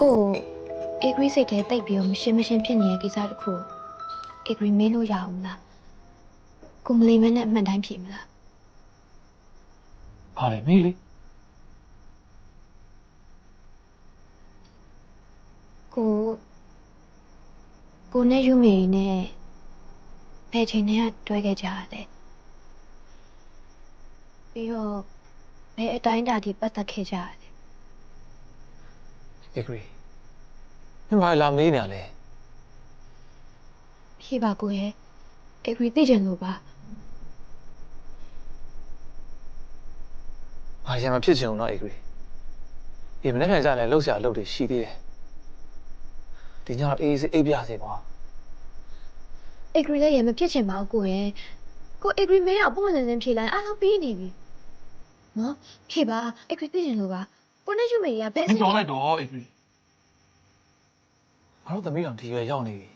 ကိုအေဂရီစိတ်ထဲတိတ်ပြီးတော့မရှင်းမရှင်းဖြစ်နေတဲ့ကိစ္စတစ်ခုအေဂရီမေးလို့ရအောင်လားကိုမလီမနဲ့အမှန်တိုင်းဖြေမလားဟာလေမေးလေကိုကိုနဲ့ယူမီနဲ့ဘယ်ချိန်နဲ့ကတွဲခဲ့ကြရလဲပြီးတော့ဘယ်အတိုင်းအတာထိပတ်သက်ခဲ့ကြရလဲ အေဂရီမင်းဘာလာမေးနေရလဲဖြေပါကိုရဲ့အေဂရီသိချင်လို့ပါဘာရံမဖြစ်ချင်ဘူးနော်အေဂရီဒီမနေ့ပြန်ကြရင်လှုပ်ရှားလှုပ်တွေရှိသေးတယ်ဒီညတော့အေးအေးအိပ်ပြစေကွာအေဂရီလည်းရမဖြစ်ချင်ပါဘူးကိုရဲ့ကိုအေဂရီမေးအောင်ပုံစံစင်းဖြေလိုက်အားလုံးပြီးနေပြီနော်ဖြေပါအေဂရီသိချင်လို့ပါ ကိုနဲ့ယူမီကဘယ်မင်းတော်လိုက်တော့အေးပြီငါတို့သမီးတော်ဒီရွယ်ရောက်နေပြီ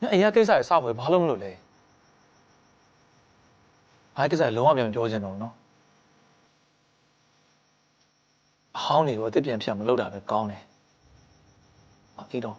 ညအိမ်ကကိစ္စရစပွဲဘာလို့မလို့လဲအားကိစ္စလုံးဝပြန်မပြောချင်တော့ဘူးနော်အဟောင်းတွေကိုအစ်စ်ပြန်ဖြတ်မလုပ်တာပဲကောင်းတယ်အဖေတော့